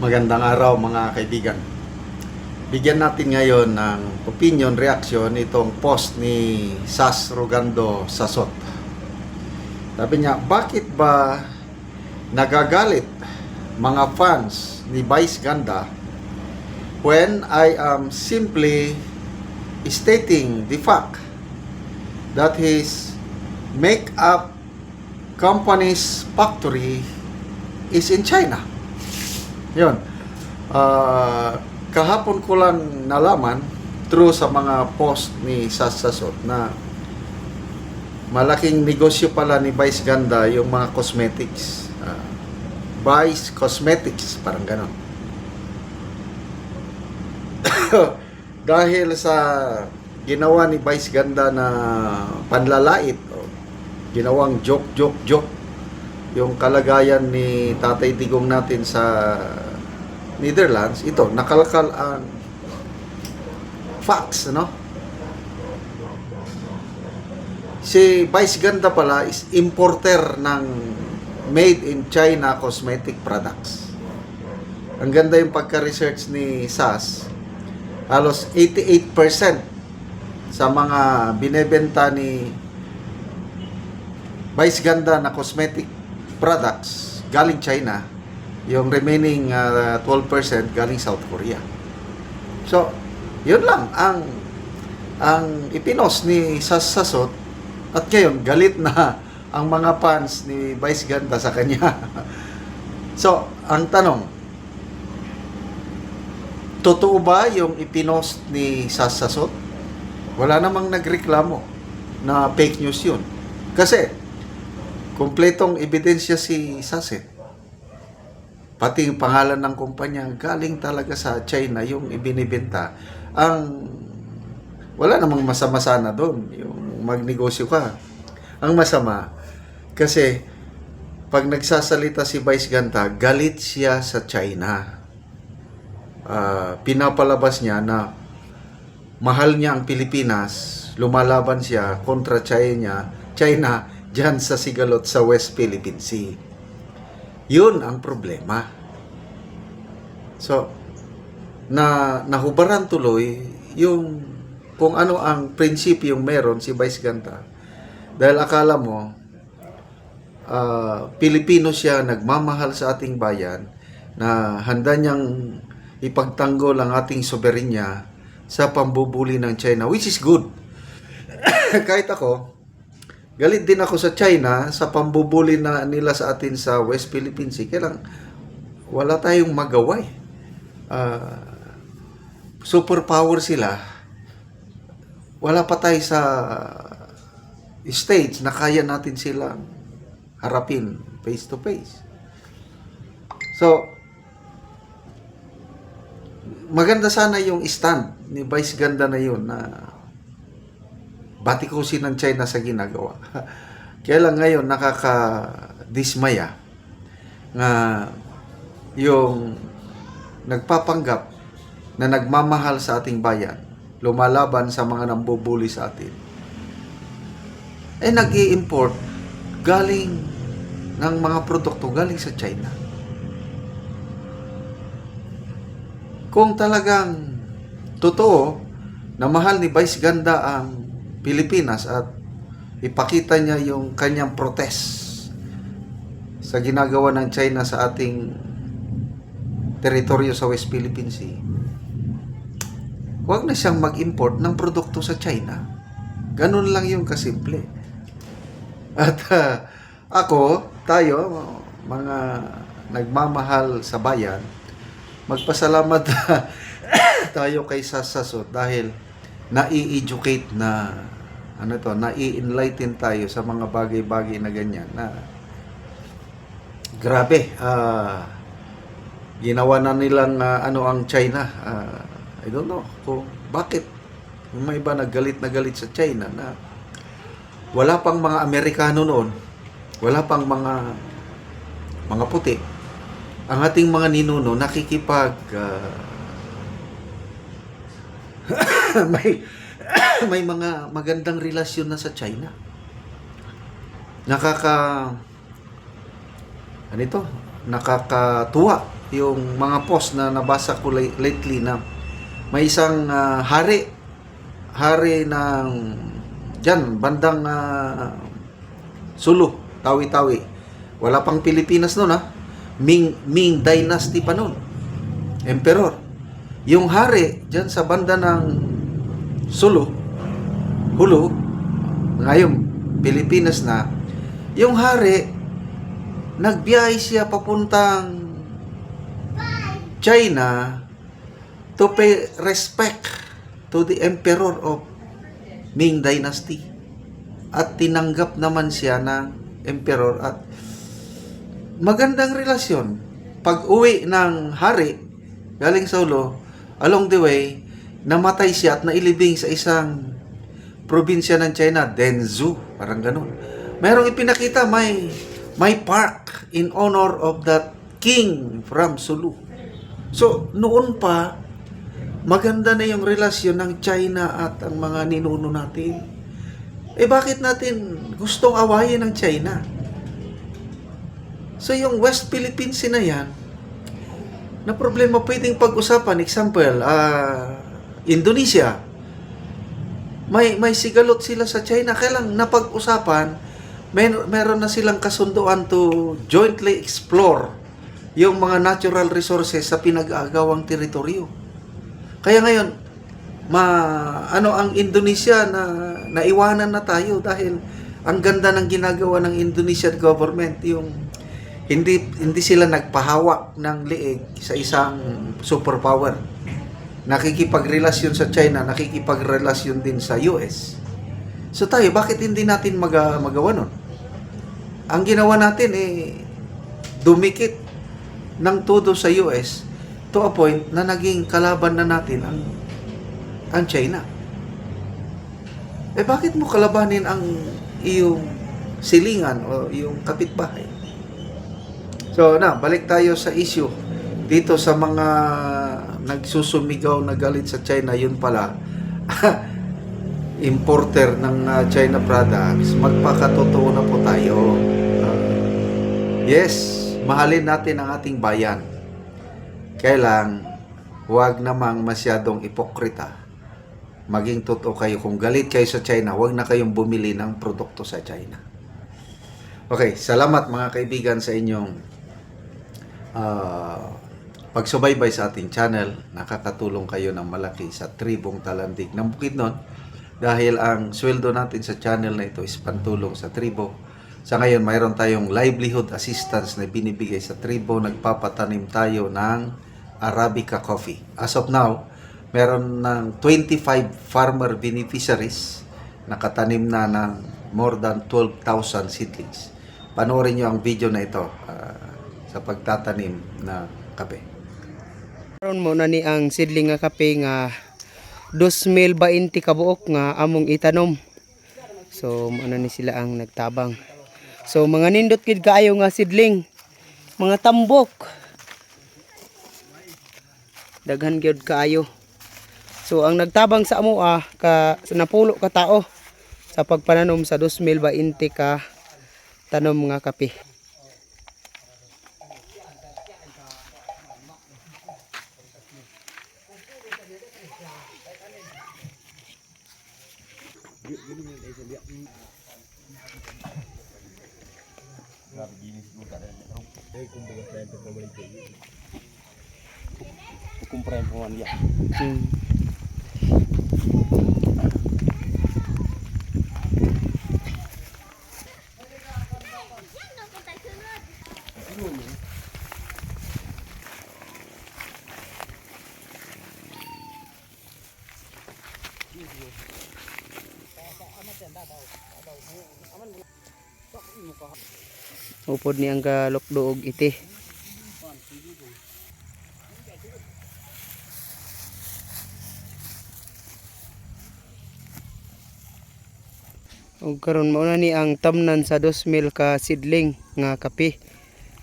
Magandang araw mga kaibigan. Bigyan natin ngayon ng opinion, reaction itong post ni Sas Rogando Sasot. Sabi niya, bakit ba nagagalit mga fans ni Vice Ganda when I am simply stating the fact that his make-up company's factory is in China. Yun. Ah, kahapon ko lang nalaman through sa mga post ni Sasasot na malaking negosyo pala ni Vice Ganda yung mga cosmetics. Ah, Vice Cosmetics, parang ganon. Dahil sa ginawa ni Vice Ganda na panlalait, o ginawang joke, joke, joke, yung kalagayan ni Tatay Digong natin sa Netherlands, ito, nakalakal ang facts, ano? Si Vice Ganda pala is importer ng made in China cosmetic products. Ang ganda yung pagka-research ni SAS. Halos 88% sa mga binebenta ni Vice Ganda na cosmetic products galing China, yung remaining uh, 12% galing South Korea. So, yun lang ang ang ipinos ni Sasasot at ngayon galit na ang mga fans ni Vice Ganda sa kanya. so, ang tanong, totoo ba yung ipinost ni Sasasot? Wala namang nagreklamo na fake news yun. Kasi, kompletong ebidensya si Saset. Pati yung pangalan ng kumpanya, galing talaga sa China yung ibinibenta. Ang wala namang masama sana doon, yung magnegosyo ka. Ang masama, kasi pag nagsasalita si Vice Ganta, galit siya sa China. Ah, pinapalabas niya na mahal niya ang Pilipinas, lumalaban siya kontra China, China dyan sa Sigalot sa West Philippine Sea. Yun ang problema. So, na nahubaran tuloy yung kung ano ang prinsipyong meron si Vice Ganta. Dahil akala mo, ah, Pilipino siya, nagmamahal sa ating bayan, na handa niyang ipagtanggol ang ating soberenya sa pambubuli ng China, which is good. Kahit ako, galit din ako sa China sa pambubuli na nila sa atin sa West Philippine Sea. Kaya lang, wala tayong magawa eh. Ah, superpower sila. Wala pa tayo sa stage na kaya natin silang harapin face to face. So, maganda sana yung stand ni Vice Ganda na yun na batikusin ng China sa ginagawa. Kaya lang ngayon nakaka-dismaya nga yung nagpapanggap na nagmamahal sa ating bayan, lumalaban sa mga nambubuli sa atin, eh nag import galing ng mga produkto galing sa China. Kung talagang totoo na mahal ni Vice Ganda ang Pilipinas at ipakita niya yung kanyang protest sa ginagawa ng China sa ating teritoryo sa West Philippine Sea, huwag na siyang mag-import ng produkto sa China. Ganun lang yung kasimple. At ah, ako, tayo, mga nagmamahal sa bayan, magpasalamat tayo kay Sasasot dahil nai-educate na ano to, nai-enlighten tayo sa mga bagay-bagay na ganyan na grabe ah ginawa na nilang ah, ano ang China Ah, I don't know kung bakit may iba nagalit na galit sa China na wala pang mga Amerikano noon wala pang mga mga puti. Ang ating mga ninuno nakikipag ah, may may mga magandang relasyon na sa China. Nakaka ano ito? Nakakatuwa yung mga post na nabasa ko la- lately na may isang ah, hari hari ng dyan bandang ah, Sulu, Tawi-Tawi. Wala pang Pilipinas noon ha. Ming Ming Dynasty pa noon. Emperor. Yung hari dyan sa banda ng Sulu, Hulu, ngayon Pilipinas na, yung hari nagbiyahe siya papuntang China to pay respect to the emperor of Ming Dynasty. At tinanggap naman siya ng emperor at magandang relasyon. Pag uwi ng hari, galing sa ulo, along the way, namatay siya at nailibing sa isang probinsya ng China, Denzhou, parang ganun. Merong ipinakita, may, may park in honor of that king from Sulu. So, noon pa, maganda na yung relasyon ng China at ang mga ninuno natin. Eh bakit natin gustong awayin ng China? So yung West Philippines na yan, na problema pwedeng pag-usapan. Example, ah, Indonesia. May, may sigalot sila sa China. Kailang napag-usapan, may, meron na silang kasunduan to jointly explore yung mga natural resources sa pinag-aagawang teritoryo. Kaya ngayon, ma ano ang Indonesia na naiwanan na tayo dahil ang ganda ng ginagawa ng Indonesian government yung hindi hindi sila nagpahawak ng liig sa isang superpower. Nakikipagrelasyon sa China, nakikipagrelasyon din sa US. So tayo, bakit hindi natin maga, magawa nun? Ang ginawa natin eh dumikit ng todo sa US to a point na naging kalaban na natin ang ang China. Eh bakit mo kalabanin ang iyong silingan o iyong kapitbahay? So na, balik tayo sa issue dito sa mga nagsusumigaw na galit sa China, yun pala importer ng uh, China products, magpakatotoo na po tayo. Uh, yes, mahalin natin ang ating bayan. Kailang huwag namang masyadong ipokrita. Maging totoo kayo. Kung galit kayo sa China, huwag na kayong bumili ng produkto sa China. Okay, salamat mga kaibigan sa inyong ah, pagsubaybay sa ating channel. Nakakatulong kayo ng malaki sa tribong talandig ng Bukidnon dahil ang sweldo natin sa channel na ito is pantulong sa tribo. Sa ngayon, mayroon tayong livelihood assistance na binibigay sa tribo. Nagpapatanim tayo ng Arabica coffee. As of now, meron ng 25 farmer beneficiaries nakatanim na ng more than 12,000 seedlings. Panoorin nyo ang video na ito ah, sa pagtatanim na kape. Karon mo na ni ang sidling nga kape nga 2020 kabuok nga among itanom. So na ni sila ang nagtabang. So mga nindot gid kaayo nga sidling. Mga tambok. Daghan gyud kaayo. So ang nagtabang sa amo ah ka napulo ka tao sa pagpananom sa 2020 ka tanom nga kape. begini nih guys lihat nih nggak begini sih gue kadang hukum pengetahuan teknologi hukum perempuan ya hmm. Upod ni ang kalokdoog iti. ug karon mao ni ang tamnan sa 2000 ka sidling nga kape.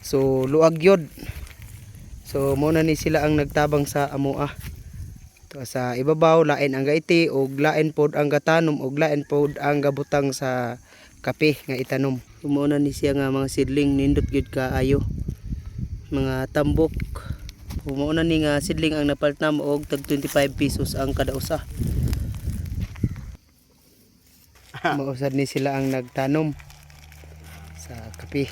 So luag yod. So mao ni sila ang nagtabang sa amoa to sa ibabaw lain ang gaiti ug lain pod ang gatanom ug lain pod ang gabutang sa kape nga itanom na ni siya nga mga sidling nindot gyud kaayo mga tambok na ni nga sidling ang napalit na mo og tag 25 pesos ang kada usa. Mausad ni sila ang nagtanom sa kape.